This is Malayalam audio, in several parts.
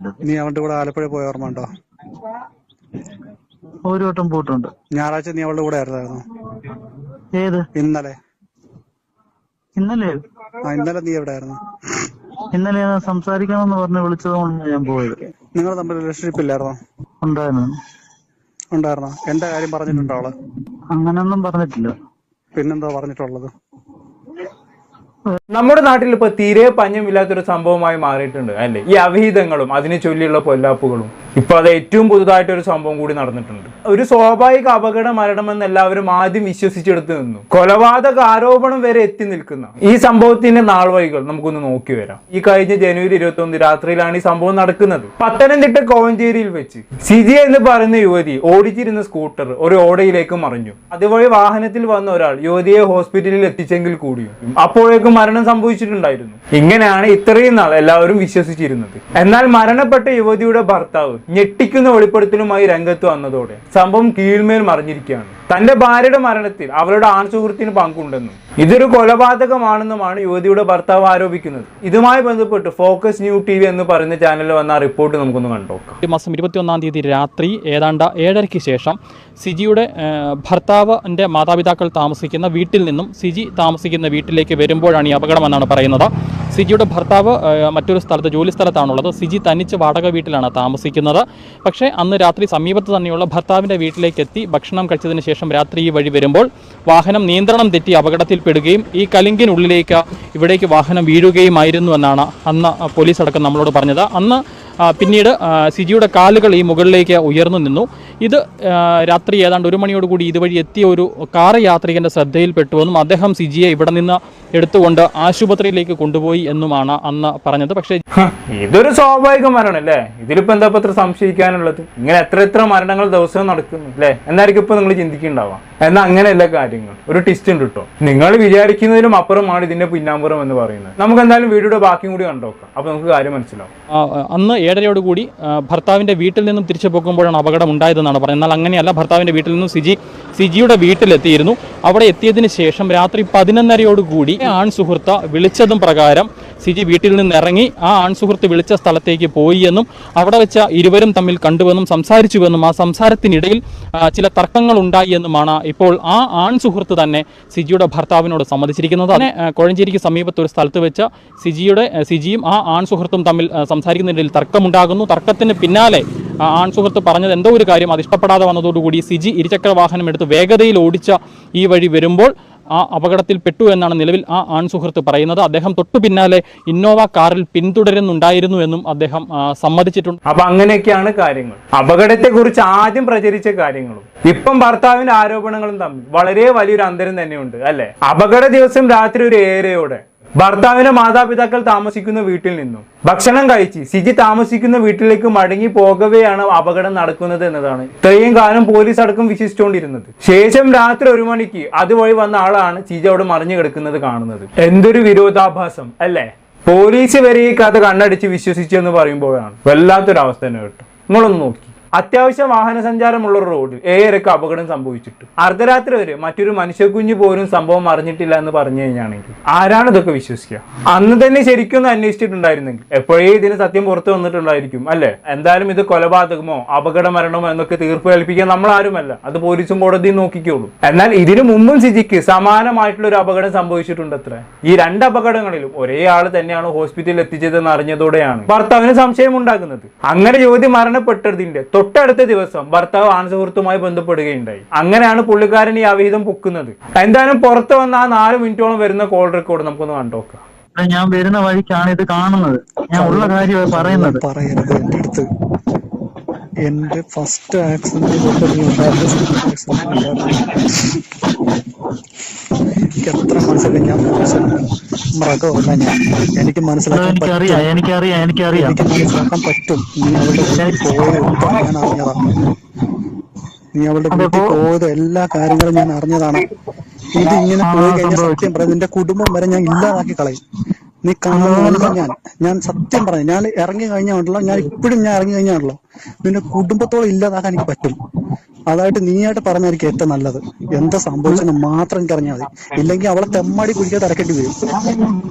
നീ അവളുടെ കൂടെ ആലപ്പുഴ പോയ ഓർമ്മ ഉണ്ടോ? ഒരു വട്ടം പോയിട്ടുണ്ട്. ഞായറാഴ്ച നീ അവളുടെ കൂടെ ആയിരുന്നായിരുന്നു? ഏത്? ഇന്നലെ. ഇന്നലെ? ആ ഇന്നലെ നീ എവിടെ ആയിരുന്നു ഇന്നലെ ഞാൻ സംസാരിക്കണമെന്ന് പറഞ്ഞ് വിളിച്ചത് കൊണ്ട് ഞാൻ പോയത്. നിങ്ങൾ തമ്മിൽ റിലേഷൻഷിപ്പ് ഇല്ലായിരുന്നോ? ഉണ്ടായിരുന്നു. ഉണ്ടായിരുന്നോ? എന്റെ കാര്യം പറഞ്ഞിട്ടുണ്ടോ അവൾ? അങ്ങനെയൊന്നും പറഞ്ഞിട്ടില്ല. പിന്നെന്താ പറഞ്ഞിട്ടുള്ളത്? നമ്മുടെ നാട്ടിൽ ഇപ്പൊ തീരെ പഞ്ഞമില്ലാത്തൊരു സംഭവമായി മാറിയിട്ടുണ്ട് അല്ലേ? ഈ അവിഹിതങ്ങളും അതിനെ ചൊല്ലിയുള്ള പൊല്ലാപ്പുകളും. ഇപ്പൊ അത് ഏറ്റവും പുതുതായിട്ട് ഒരു സംഭവം കൂടി നടന്നിട്ടുണ്ട്. ഒരു സ്വാഭാവിക അപകട മരണമെന്ന് എല്ലാവരും ആദ്യം വിശ്വസിച്ചെടുത്ത് നിന്നു. കൊലപാതക ആരോപണം വരെ എത്തി നിൽക്കുന്ന ഈ സംഭവത്തിന്റെ നാൾവഴികൾ നമുക്കൊന്ന് നോക്കി വരാം. ഈ കഴിഞ്ഞ ജനുവരി ഇരുപത്തി ഒന്ന് രാത്രിയിലാണ് ഈ സംഭവം നടക്കുന്നത്. പത്തനംതിട്ട കോവഞ്ചേരിയിൽ വെച്ച് സിജി എന്ന് പറയുന്ന യുവതി ഓടിച്ചിരുന്ന സ്കൂട്ടർ ഒരു ഓടയിലേക്ക് മറിഞ്ഞു. അതുവഴി വാഹനത്തിൽ വന്ന ഒരാൾ യുവതിയെ ഹോസ്പിറ്റലിൽ എത്തിച്ചെങ്കിൽ കൂടിയും അപ്പോഴേക്കും മരണം സംഭവിച്ചിട്ടുണ്ടായിരുന്നു. ഇങ്ങനെയാണ് ഇത്രയും നാൾ എല്ലാവരും വിശ്വസിച്ചിരുന്നത്. എന്നാൽ മരണപ്പെട്ട യുവതിയുടെ ഭർത്താവ് ഞെട്ടിക്കുന്ന വെളിപ്പെടുത്തലുമായി രംഗത്ത് വന്നതോടെ സംഭവം കീഴ്മേൽ മറിഞ്ഞിരിക്കുകയാണ്. തന്റെ ഭാര്യയുടെ മരണത്തിൽ അവളുടെ ആൺ സുഹൃത്തിന് പങ്കുണ്ടെന്നും ഇതൊരു കൊലപാതകമാണെന്നുമാണ് യുവതിയുടെ ഭർത്താവ് ആരോപിക്കുന്നത്. ഇതുമായി ബന്ധപ്പെട്ട് ഫോക്കസ് ന്യൂ ടി വി എന്ന് പറയുന്ന ചാനലിൽ വന്ന റിപ്പോർട്ട് നമുക്കൊന്ന് കണ്ടോക്കാം ഈ മാസം ഇരുപത്തിയൊന്നാം തീയതി രാത്രി ഏതാണ്ട് ഏഴരയ്ക്ക് ശേഷം സിജിയുടെ ഭർത്താവിന്റെ മാതാപിതാക്കൾ താമസിക്കുന്ന വീട്ടിൽ നിന്നും സിജി താമസിക്കുന്ന വീട്ടിലേക്ക് വരുമ്പോഴാണ് ഈ അപകടമെന്നാണ് പറയുന്നത്. സിജിയുടെ ഭർത്താവ് മറ്റൊരു സ്ഥലത്ത് ജോലി സ്ഥലത്താണുള്ളത്. സിജി തനിച്ച് വാടക വീട്ടിലാണ് താമസിക്കുന്നത്. പക്ഷേ അന്ന് രാത്രി സമീപത്ത് തന്നെയുള്ള ഭർത്താവിന്റെ വീട്ടിലേക്ക് എത്തി ഭക്ഷണം കഴിച്ചതിന് ശേഷം രാത്രി ഈ വഴി വരുമ്പോൾ വാഹനം നിയന്ത്രണം തെറ്റി അപകടത്തിൽപ്പെടുകയും ഈ കലിങ്കിനുള്ളിലേക്ക് ഇവിടേക്ക് വാഹനം വീഴുകയുമായിരുന്നു എന്നാണ് അന്ന് പോലീസ് അടക്കം നമ്മളോട് പറഞ്ഞത്. അന്ന് പിന്നീട് സിജിയുടെ കാലുകൾ ഈ മുകളിലേക്ക് ഉയർന്നു നിന്നു. ഇത് രാത്രി ഏതാണ്ട് ഒരു മണിയോടുകൂടി ഇതുവഴി എത്തിയ ഒരു കാർ യാത്രികന്റെ ശ്രദ്ധയിൽപ്പെട്ടുവെന്നും അദ്ദേഹം സിജിയെ ഇവിടെ നിന്ന് എടുത്തുകൊണ്ട് ആശുപത്രിയിലേക്ക് കൊണ്ടുപോയി എന്നുമാണ് അന്ന് പറഞ്ഞത്. പക്ഷേ ഇതൊരു സ്വാഭാവിക മരണം അല്ലേ? ഇതിലിപ്പോ എന്താ ഇപ്പോൾ ഇത്ര സംശയിക്കാനുള്ളത്? ഇങ്ങനെ എത്ര എത്ര മരണങ്ങൾ ദിവസവും നടക്കുന്നു അല്ലേ? എന്നായിരിക്കും ഇപ്പൊ നിങ്ങൾ ചിന്തിക്കുന്നുണ്ടാവാം എന്നാൽ അങ്ങനെയല്ല കാര്യങ്ങൾ. ഒരു ടിസ്റ്റ് ഉണ്ട് കേട്ടോ നിങ്ങൾ വിചാരിക്കുന്നതിലും അപ്പുറമാണ് ഇതിന്റെ പിന്നാമ്പുറം എന്ന് പറയുന്നത്. നമുക്ക് എന്തായാലും വീഡിയോയുടെ ബാക്കി കൂടി കണ്ടുനോക്കാം അപ്പോൾ നമുക്ക് കാര്യം മനസ്സിലാവും. അന്ന് ഏഴരയോടുകൂടി ആ, ഭർത്താവിന്റെ വീട്ടിൽ നിന്നും തിരിച്ചു പോകുമ്പോഴാണ് അപകടം ഉണ്ടായതെന്നാണ് പറയുന്നത്. എന്നാൽ അങ്ങനെയല്ല ഭർത്താവിന്റെ വീട്ടിൽ നിന്നും സിജി സിജിയുടെ വീട്ടിലെത്തിയിരുന്നു. അവിടെ എത്തിയതിന് ശേഷം രാത്രി പതിനൊന്നരയോടുകൂടി ആൺ സുഹൃത്ത് വിളിച്ചതും പ്രകാരം സിജി വീട്ടിൽ നിന്ന് ഇറങ്ങി ആ ആൺ സുഹൃത്ത് വിളിച്ച സ്ഥലത്തേക്ക് പോയി എന്നും അവിടെ വെച്ച ഇരുവരും തമ്മിൽ കണ്ടുവെന്നും സംസാരിച്ചുവെന്നും ആ സംസാരത്തിനിടയിൽ ചില തർക്കങ്ങൾ ഉണ്ടായി എന്നുമാണ് ഇപ്പോൾ ആ ആൺ സുഹൃത്ത് തന്നെ സിജിയുടെ ഭർത്താവിനോട് സമ്മതിച്ചിരിക്കുന്നത്. ആ, കോഴഞ്ചേരിക്ക് സമീപത്ത് ഒരു സ്ഥലത്ത് വെച്ച സിജിയുടെ സിജിയും ആ ആൺ സുഹൃത്തും തമ്മിൽ സംസാരിക്കുന്നതിനിടയിൽ തർക്കമുണ്ടാകുന്നു. തർക്കത്തിന് പിന്നാലെ ആ ആൺ സുഹൃത്ത് പറഞ്ഞത് എന്തോ ഒരു കാര്യം. അത് ഇഷ്ടപ്പെടാതെ വന്നതോടുകൂടി സിജി ഇരുചക്ര വാഹനം എടുത്ത് വേഗതയിൽ ഓടിച്ച ഈ വഴി വരുമ്പോൾ ആ അപകടത്തിൽ പെട്ടു എന്നാണ് നിലവിൽ ആ ആൺസുഹൃത്ത് പറയുന്നത്. അദ്ദേഹം തൊട്ടു പിന്നാലെ ഇന്നോവ കാറിൽ പിന്തുടരുന്നുണ്ടായിരുന്നു എന്നും അദ്ദേഹം സമ്മതിച്ചിട്ടുണ്ട്. അപ്പൊ അങ്ങനെയൊക്കെയാണ് കാര്യങ്ങൾ. അപകടത്തെക്കുറിച്ച് ആദ്യം പ്രചരിച്ച കാര്യങ്ങളും. ഇപ്പം ഭർത്താവിന്റെ ആരോപണങ്ങളും തമ്മിൽ വളരെ വലിയൊരു അന്തരം തന്നെയുണ്ട് അല്ലെ? അപകട ദിവസം രാത്രി ഒരു ഏരയോടെ ഭർത്താവിന്റെ മാതാപിതാക്കൾ താമസിക്കുന്ന വീട്ടിൽ നിന്നും ഭക്ഷണം കഴിച്ച് സിജി താമസിക്കുന്ന വീട്ടിലേക്ക് മടങ്ങി പോകവെയാണ് അപകടം നടക്കുന്നത് എന്നതാണ്. ഇത്രയും കാലം പോലീസ് അടക്കം വിശ്വസിച്ചുകൊണ്ടിരുന്നത്. ശേഷം രാത്രി ഒരു മണിക്ക് അതുവഴി വന്ന ആളാണ് സിജി അവിടെ മറിഞ്ഞു കിടക്കുന്നത് കാണുന്നത്. എന്തൊരു വിരോധാഭാസം അല്ലേ? പോലീസ് വരെ ഈ കഥ കണ്ണടിച്ച് വിശ്വസിച്ചു എന്ന് പറയുമ്പോഴാണ്. വല്ലാത്തൊരവസ്ഥ തന്നെ കേട്ടോ. നിങ്ങളൊന്ന് നോക്കി. അത്യാവശ്യം വാഹന സഞ്ചാരമുള്ള റോഡിൽ ഏഴരക്ക് അപകടം സംഭവിച്ചിട്ട് അർദ്ധരാത്രി വരെ മറ്റൊരു മനുഷ്യക്കുഞ്ഞ് പോലും സംഭവം അറിഞ്ഞിട്ടില്ല എന്ന് പറഞ്ഞു കഴിഞ്ഞാണെങ്കിൽ ആരാണ് ഇതൊക്കെ വിശ്വസിക്കുക? അന്ന് തന്നെ ശരിക്കും അന്വേഷിച്ചിട്ടുണ്ടായിരുന്നെങ്കിൽ എപ്പോഴേ ഇതിന് സത്യം പുറത്തു വന്നിട്ടുണ്ടായിരിക്കും അല്ലെ? എന്തായാലും ഇത് കൊലപാതകമോ അപകട മരണമോ എന്നൊക്കെ തീർപ്പ് കൽപ്പിക്കാൻ നമ്മൾ ആരുമല്ല അത് പോലീസും കോടതിയും നോക്കിക്കോളൂ. എന്നാൽ ഇതിനു മുമ്പും സിജിക്ക് സമാനമായിട്ടുള്ള ഒരു അപകടം സംഭവിച്ചിട്ടുണ്ട് അത്ര ഈ രണ്ട് അപകടങ്ങളിലും ഒരേ ആൾ തന്നെയാണ് ഹോസ്പിറ്റലിൽ എത്തിച്ചതെന്ന് അറിഞ്ഞതോടെയാണ് ഭർത്താവിന് സംശയം ഉണ്ടാകുന്നത് അങ്ങനെ ജ്യോതി മരണപ്പെട്ടതിന്റെ തൊട്ടടുത്ത ദിവസം ഭർത്താവ് ആൺസുഹൃത്തുമായി ബന്ധപ്പെടുകയുണ്ടായി. അങ്ങനെയാണ് പുള്ളിക്കാരൻ ഈ അവിഹിതം പൊക്കുന്നത്. എന്തായാലും പുറത്ത് വന്ന ആ നാല് മിനിറ്റോളം വരുന്ന കോൾ റെക്കോർഡ് നമുക്കൊന്ന് കണ്ടോക്കാം ഞാൻ വരുന്ന വഴിക്കാണ് ഇത് കാണുന്നത്. ഞാൻ ഉള്ള കാര്യം പറയുന്നത്. പറയരുത് എന്റെ അടുത്ത്. എന്റെ ഫസ്റ്റ് ആക്സിഡന്റ് തൊട്ട് നീ ഉണ്ടായിരുന്നു ആക്സിഡന്റ് ഉണ്ടായിരുന്നു എനിക്ക് എത്ര മനുഷ്യനാണ് മൃഗമല്ല ഞാൻ എനിക്ക് മനസ്സിലാക്കാൻ എനിക്കറിയാം എനിക്കറിയാം എനിക്കറിയാം. എനിക്ക് മനസ്സിലാക്കാൻ പറ്റും. നീ അവളുടെ വീട്ടിൽ ഞാൻ അറിഞ്ഞതാണ് നീ അവളുടെ വീട്ടിൽ പോയത് എല്ലാ കാര്യങ്ങളും ഞാൻ അറിഞ്ഞതാണ്. ഇത് ഇങ്ങനെ പോയി കഴിഞ്ഞാൽ. സത്യം പറയാം നിന്റെ കുടുംബം വരെ ഞാൻ ഇല്ലാതാക്കി കളയും. നീ കാണുന്നില്ല ഞാൻ? ഞാൻ സത്യം പറഞ്ഞു ഞാൻ ഇറങ്ങി കഴിഞ്ഞാണല്ലോ ഞാൻ ഇപ്പോഴും ഞാൻ ഇറങ്ങി കഴിഞ്ഞാണല്ലോ. നിന്റെ കുടുംബത്തോളം ഇല്ലാതാക്കാൻ എനിക്ക് പറ്റും. അതായിട്ട് നീയായിട്ട് പറഞ്ഞായിരിക്കും ഏറ്റവും നല്ലത്. എന്താ സംഭവിച്ചെന്ന് മാത്രം എനിക്ക് അറിഞ്ഞാൽ മതി. ഇല്ലെങ്കിൽ അവളെ തെമ്മാടി കുടിക്കാതെ തിരക്കേണ്ടി വരും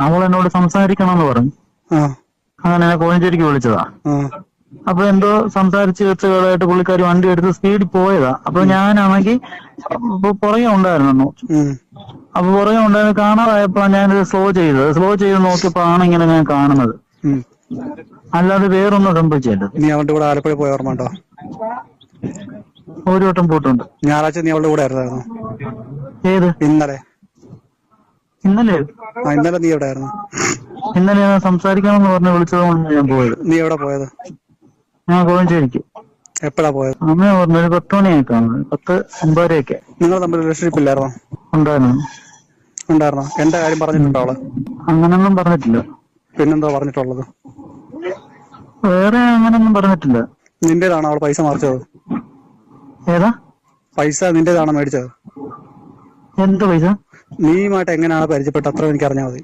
അവൾ എന്നോട് സംസാരിക്കണമെന്ന് പറഞ്ഞു. ആ. അങ്ങനെ കോഴഞ്ചേരിക്ക് വിളിച്ചതാ. അപ്പൊ എന്തോ സംസാരിച്ച് വെച്ചതായിട്ട് പുള്ളിക്കാരി വണ്ടി എടുത്ത് സ്പീഡിൽ പോയതാ. അപ്പൊ ഞാനാണെങ്കിൽ പുറകെ ഉണ്ടായിരുന്നു. അപ്പൊ പുറകെ ഉണ്ടായിരുന്നു കാണാറായപ്പോ ഞാനിത് സ്ലോ ചെയ്തത്. സ്ലോ ചെയ്ത് നോക്കിയപ്പോ ആണ് ഇങ്ങനെ ഞാൻ കാണുന്നത്. അല്ലാതെ വേറൊന്നും സംഭവിച്ചില്ല നീ അവന്റെ കൂടെ ആലപ്പുഴ പോയ ഓർമ്മ ഉണ്ടോ? ഒരു വട്ടം പോയിട്ടുണ്ട്. ഞായറാഴ്ച നീ അവളുടെ കൂടെ ആയിരുന്നു ഏത്? ഇന്നലെ. ഇന്നലെ? ആ ഇന്നലെ നീ എവിടെ ആയിരുന്നു? ഇന്നലെ ഞാൻ സംസാരിക്കാമെന്ന് പറഞ്ഞ് വിളിച്ചതുകൊണ്ട് ഞാൻ പോയത്. നീ എവിടെ പോയത്? ഞാൻ കോഴഞ്ചേരിക്ക്. എപ്പോഴാ പോയത്? അമ്മ പറഞ്ഞു ഒരു പത്ത് മണിയൊക്കെ പത്ത് ഒമ്പതരയൊക്കെ. നിങ്ങൾ തമ്മിൽ റിലേഷൻഷിപ്പ് ഇല്ലായിരുന്നോ? ഉണ്ടായിരുന്നു. ഉണ്ടായിരുന്നോ? എന്റെ കാര്യം പറഞ്ഞിട്ടുണ്ടോ അവൾ? അങ്ങനൊന്നും പറഞ്ഞിട്ടില്ല. പിന്നെന്തോ പറഞ്ഞിട്ടുള്ളത്? വേറെ അങ്ങനൊന്നും പറഞ്ഞിട്ടില്ല. നിന്റേതാണോ അവൾ പൈസ മറിച്ചത്? ഏതാ? പൈസ നിന്റേതാണോ മേടിച്ചത്? എന്ത് പൈസ? നീയുമായിട്ട് എങ്ങനെയാണ് പരിചയപ്പെട്ടത്? അത്ര എനിക്ക് അറിഞ്ഞാൽ മതി.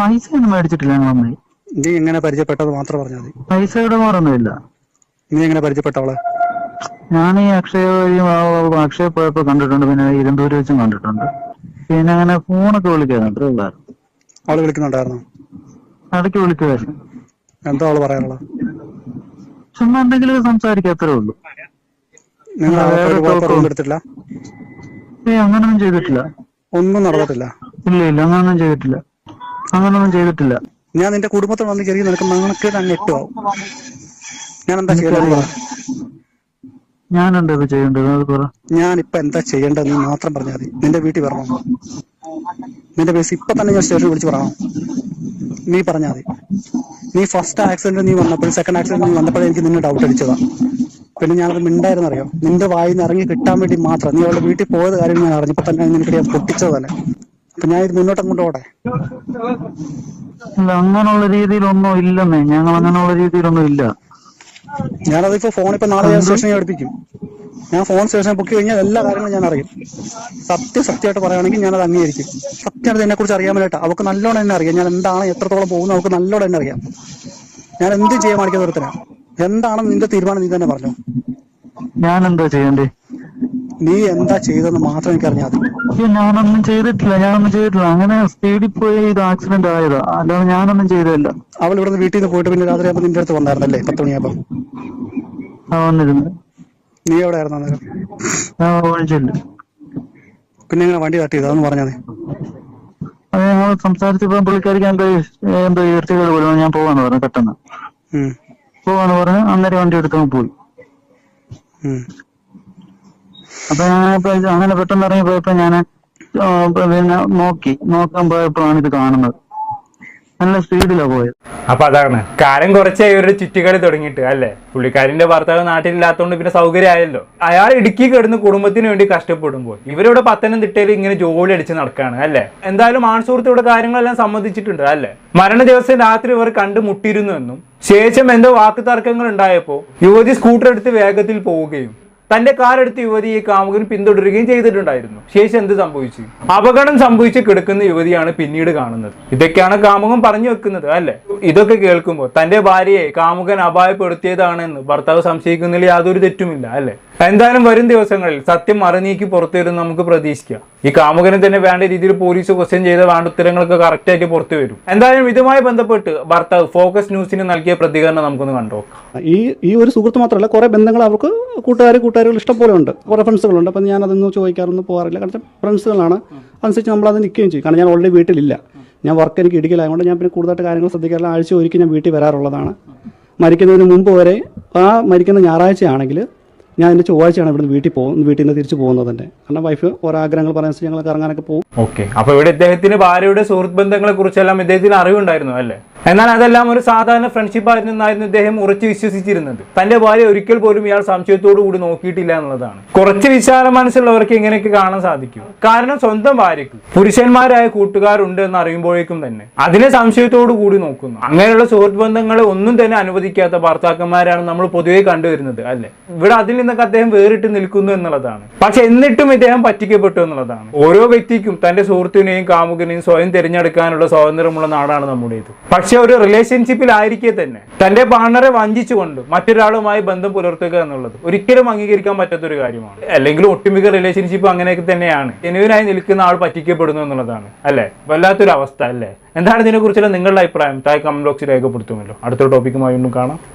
പൈസ ഒന്നും മേടിച്ചിട്ടില്ല ഞങ്ങൾ അമ്മയെ നീ എങ്ങനെ പരിചയപ്പെട്ടത് മാത്രം പറഞ്ഞാൽ മതി. പൈസയുടെ മാറൊന്നുമില്ല നീ എങ്ങനെ പരിചയപ്പെട്ടവളെ ഞാൻ ഈ അക്ഷയ വഴി അക്ഷയ പോയപ്പോ കണ്ടിട്ടുണ്ട്. പിന്നെ ഇരുന്തൂര് വെച്ചും കണ്ടിട്ടുണ്ട്. പിന്നെ അങ്ങനെ ഫോണൊക്കെ വിളിക്കാറുണ്ട്. അവൾ വിളിക്കുന്നുണ്ടായിരുന്നു? ഇടയ്ക്ക് വിളിക്കുമായിരുന്നു എന്തോ അവൾ പറയാനുള്ളത്? ചുമ്മാ എന്തെങ്കിലും ഉള്ളൂ. നിങ്ങൾ ഏ അങ്ങനൊന്നും ചെയ്തിട്ടില്ല. ഒന്നും നടന്നിട്ടില്ല? ഇല്ല ഇല്ല അങ്ങനൊന്നും ചെയ്തിട്ടില്ല. അങ്ങനൊന്നും ചെയ്തിട്ടില്ല. ഞാൻ നിന്റെ കുടുംബത്തിൽ വന്ന് കയറി നിനക്ക് നാണക്കേട് അങ്ങ് എട്ടുമാവും ഞാൻ എന്താ ചെയ്യേണ്ടത്? ഞാൻ എന്താ ഇപ്പൊ ചെയ്യേണ്ടത്? അത് പറ. ഞാൻ ഇപ്പൊ എന്താ ചെയ്യേണ്ടത് നീ മാത്രം പറഞ്ഞാൽ മതി. നിന്റെ വീട്ടിൽ വരണം. നിന്റെ പേസ് ഇപ്പൊ തന്നെ ഞാൻ സ്റ്റേഷനിൽ വിളിച്ച് പറയണം. നീ പറഞ്ഞാൽ മതി. നീ ഫസ്റ്റ് ആക്സിഡന്റ് നീ വന്നപ്പോൾ സെക്കൻഡ് ആക്സിഡന്റ് നീ വന്നപ്പോഴും എനിക്ക് നിന്നെ ഡൗട്ട് അടിച്ചതാ. പിന്നെ ഞാനത് മിണ്ടായിരുന്നു അറിയോ നിന്റെ വായിന്ന് ഇറങ്ങി കിട്ടാൻ വേണ്ടി മാത്രം. നീ അവളുടെ വീട്ടിൽ പോയത് കാര്യം ഞാൻ അറിഞ്ഞപ്പോ തന്നെ നിനക്ക് ഞാൻ പൊട്ടിച്ചത് തന്നെ. അപ്പൊ ഞാൻ ഇത് മുന്നോട്ട് ഇല്ല അങ്ങനെയുള്ള രീതിയിലൊന്നും ഇല്ലെന്നേ. ഞങ്ങൾ അങ്ങനെയുള്ള രീതിയിലൊന്നും ഇല്ല. ഞാനതിപ്പോ ഫോൺ ഇപ്പൊ നാളെ ഞാൻ സ്റ്റേഷനിൽ പഠിപ്പിക്കും ഞാൻ ഫോൺ സ്റ്റേഷനെ ബുക്ക് കഴിഞ്ഞാൽ എല്ലാ കാര്യങ്ങളും ഞാൻ അറിയും. സത്യം സത്യമായിട്ട് പറയുകയാണെങ്കിൽ ഞാൻ അത് അംഗീകരിക്കും. സത്യമായിട്ട് എന്നെ കുറിച്ച് അറിയാൻ വേണ്ടിയിട്ട് അവൾക്ക് നല്ലോണം എന്നെ അറിയാം. ഞാൻ എന്താണ് എത്രത്തോളം പോകുന്നത് അവൾക്ക് നല്ലോണം എന്നെ അറിയാം. ഞാൻ എന്ത് ചെയ്യാൻ മാണിക്കുന്ന ഒരുത്തരാ എന്താണെന്ന് നിന്റെ തീരുമാനം നീ തന്നെ പറഞ്ഞോ. ഞാൻ എന്താ ചെയ്യണ്ടേ? നീ എന്താ ചെയ്തെന്ന് മാത്രം എനിക്ക് അറിഞ്ഞാൽ ഞാനൊന്നും ചെയ്തിട്ടില്ല. ഞാനൊന്നും ചെയ്തിട്ടില്ല. അങ്ങനെ സ്പീഡിൽ പോയി ഇത് ആക്സിഡന്റ് ആയതാ. അല്ലാതെ ഞാനൊന്നും ചെയ്തില്ല അവൾ ഇവിടുന്ന് വീട്ടിൽ നിന്ന് പോയിട്ട് പിന്നെ രാത്രി ആകുമ്പോൾ നിന്റെ അടുത്ത് വന്നായിരുന്നല്ലേ? പത്ത് മണിയാകുമ്പോൾ ആ വന്നിരുന്നു. നീ എവിടെ ആയിരുന്നു അന്നേരം പിന്നെ ഇങ്ങനെ വണ്ടി തട്ടിയത് അതൊന്ന് പറഞ്ഞാൽ ഞങ്ങൾ സംസാരിച്ചപ്പോ പുള്ളിക്കാരിക്ക് എന്തോ എന്തോ ഈർച്ചകൾ പോലും ഞാൻ പോവാന്ന് പറഞ്ഞു പെട്ടെന്ന്. പോവാന്ന് പറഞ്ഞു അന്നേരം വണ്ടി എടുക്കാൻ പോയി. അപ്പൊ ഞാൻ അങ്ങനെ പെട്ടെന്ന് ഇറങ്ങി പോയപ്പോ ഞാൻ പിന്നെ നോക്കി. നോക്കാൻ പോയപ്പോഴാണ് ഇത് കാണുന്നത്. നല്ല സ്പീഡിലാ പോയത്. അപ്പൊ അതാണ്. കാലം കുറച്ചേ ഇവരുടെ ചുറ്റുകളി തുടങ്ങിയിട്ട് അല്ലേ? പുള്ളിക്കാരിന്റെ ഭർത്താവ് നാട്ടിലില്ലാത്തതുകൊണ്ട് പിന്നെ സൗകര്യമായല്ലോ. അയാൾ ഇടുക്കി കിടന്ന് കുടുംബത്തിന് വേണ്ടി കഷ്ടപ്പെടുമ്പോൾ ഇവരിവിടെ പത്തനംതിട്ടയിൽ ഇങ്ങനെ ജോലി അടിച്ച് നടക്കാണ് അല്ലേ? എന്തായാലും ആൺസുഹൃത്തിയുടെ കാര്യങ്ങളെല്ലാം സമ്മതിച്ചിട്ടുണ്ട് അല്ലേ? മരണ ദിവസം രാത്രി ഇവർ കണ്ടുമുട്ടിയിരുന്നു എന്നും ശേഷം എന്തോ വാക്കുതർക്കങ്ങൾ ഉണ്ടായപ്പോൾ യുവതി സ്കൂട്ടർ എടുത്ത് വേഗത്തിൽ പോവുകയും തന്റെ കാറെടുത്ത് യുവതിയെ കാമുകൻ പിന്തുടരുകയും ചെയ്തിട്ടുണ്ടായിരുന്നു. ശേഷം എന്ത് സംഭവിച്ചു? അപകടം സംഭവിച്ച് കിടക്കുന്ന യുവതിയാണ് പിന്നീട് കാണുന്നത്. ഇതൊക്കെയാണ് കാമുകൻ പറഞ്ഞു വെക്കുന്നത് അല്ലെ? ഇതൊക്കെ കേൾക്കുമ്പോൾ തന്റെ ഭാര്യയെ കാമുകൻ അപായപ്പെടുത്തിയതാണെന്ന് ഭർത്താവ് സംശയിക്കുന്നതിൽ യാതൊരു തെറ്റുമില്ല അല്ലെ? എന്തായാലും വരും ദിവസങ്ങളിൽ സത്യം മറനീക്കി പുറത്തു വരും നമുക്ക് പ്രതീക്ഷിക്കാം. ഈ കാമുകനെ തന്നെ വേണ്ട രീതിയിൽ പോലീസ് ക്വസ്റ്റ്യൻ ചെയ്ത വേണ്ട ഉത്തരങ്ങളൊക്കെ കറക്റ്റ് ആയിട്ട് പുറത്തു വരും. എന്തായാലും ഇതുമായി ബന്ധപ്പെട്ട് ഭർത്താവ് ഫോക്കസ് ന്യൂസിന് നൽകിയ പ്രതികരണം നമുക്കൊന്ന് കണ്ടുനോക്കാം ഈ ഈ ഒരു സുഹൃത്ത് മാത്രമല്ല കുറെ ബന്ധങ്ങൾ അവർക്ക് കൂട്ടുകാർ കൂട്ടുകാരികൾ ഇഷ്ടംപോലെ ഉണ്ട്. കുറെ ഫ്രണ്ട്സുകളുണ്ട് അപ്പം ഞാൻ അതൊന്നും ചോദിക്കാറൊന്നും പോകാറില്ല. കാരണം ഫ്രണ്ട്സുകളാണ് അനുസരിച്ച് നമ്മൾ അത് നിൽക്കുകയും ചെയ്യും. കാരണം ഞാൻ ഓൾറെഡി വീട്ടിലില്ല. ഞാൻ വർക്ക് എനിക്ക് ഇടുക്കിലായതുകൊണ്ട് ഞാൻ പിന്നെ കൂടുതലായിട്ട് കാര്യങ്ങൾ ശ്രദ്ധിക്കാറില്ല. ആഴ്ച ഒരിക്കൽ ഞാൻ വീട്ടിൽ വരാറുള്ളതാണ്. മരിക്കുന്നതിന് മുമ്പ് വരെ ആ മരിക്കുന്ന ഞായറാഴ്ചയാണെങ്കിൽ ഞാൻ എന്റെ ചൊവ്വാഴ്ചയാണ് ഇവിടുന്ന് വീട്ടിൽ പോകും വീട്ടിൽ നിന്ന് തിരിച്ചു പോകുന്നത് തന്നെ. കാരണം വൈഫ് ഓരോ ആഗ്രഹങ്ങൾ പറയുന്ന ഞങ്ങൾ കറങ്ങാനൊക്കെ പോകും. ഓക്കെ അപ്പൊ ഇവിടെ ഇദ്ദേഹത്തിന് ഭാര്യയുടെ സുഹൃത്ത് ബന്ധങ്ങളെ കുറിച്ചെല്ലാം ഇദ്ദേഹത്തിന് അറിവുണ്ടായിരുന്നു അല്ലേ? എന്നാൽ അതെല്ലാം ഒരു സാധാരണ ഫ്രണ്ട്ഷിപ്പ് എന്നായിരുന്നു ഇദ്ദേഹം ഉറച്ചു വിശ്വസിച്ചിരുന്നത്. തന്റെ ഭാര്യ ഒരിക്കൽ പോലും ഇയാൾ സംശയത്തോടു കൂടി നോക്കിയിട്ടില്ല എന്നുള്ളതാണ്. കുറച്ച് വിശാല മനസ്സുള്ളവർക്ക് ഇങ്ങനെയൊക്കെ കാണാൻ സാധിക്കും. കാരണം സ്വന്തം ഭാര്യക്ക് പുരുഷന്മാരായ കൂട്ടുകാരുണ്ട് എന്ന് അറിയുമ്പോഴേക്കും തന്നെ അതിനെ സംശയത്തോടു കൂടി നോക്കുന്നു. അങ്ങനെയുള്ള സുഹൃത്ത് ബന്ധങ്ങളെ ഒന്നും തന്നെ അനുവദിക്കാത്ത ഭർത്താക്കന്മാരാണ് നമ്മൾ പൊതുവെ കണ്ടുവരുന്നത് അല്ലെ? ഇവിടെ അതിൽ നിന്നൊക്കെ അദ്ദേഹം വേറിട്ട് നിൽക്കുന്നു എന്നുള്ളതാണ്. പക്ഷെ എന്നിട്ടും ഇദ്ദേഹം പറ്റിക്കപ്പെട്ടു എന്നുള്ളതാണ്. ഓരോ വ്യക്തിക്കും തന്റെ സുഹൃത്തിനെയും കാമുകനെയും സ്വയം തിരഞ്ഞെടുക്കാനുള്ള സ്വാതന്ത്ര്യമുള്ള നാടാണ് നമ്മുടേത്. പക്ഷേ പക്ഷെ ഒരു റിലേഷൻഷിപ്പിലായിരിക്കെ തന്നെ. തന്റെ പാർട്ണറെ വഞ്ചിച്ചുകൊണ്ട് മറ്റൊരാളുമായി ബന്ധം പുലർത്തുക എന്നുള്ളത് ഒരിക്കലും അംഗീകരിക്കാൻ പറ്റാത്ത ഒരു കാര്യമാണ്. അല്ലെങ്കിൽ ഒട്ടുമിക്ക റിലേഷൻഷിപ്പ് അങ്ങനെയൊക്കെ തന്നെയാണ്. ജനുവിനായി നിൽക്കുന്ന ആൾ പറ്റിക്കപ്പെടുന്നു എന്നുള്ളതാണ് അല്ലേ? വല്ലാത്തൊരു അവസ്ഥ അല്ലേ? എന്താണ് ഇതിനെക്കുറിച്ചുള്ള നിങ്ങളുടെ അഭിപ്രായം? താഴെ കമന്റ് ബോക്സിൽ രേഖപ്പെടുത്തുമല്ലോ. അടുത്ത ടോപ്പിക്കുമായി ഒന്നും കാണാം.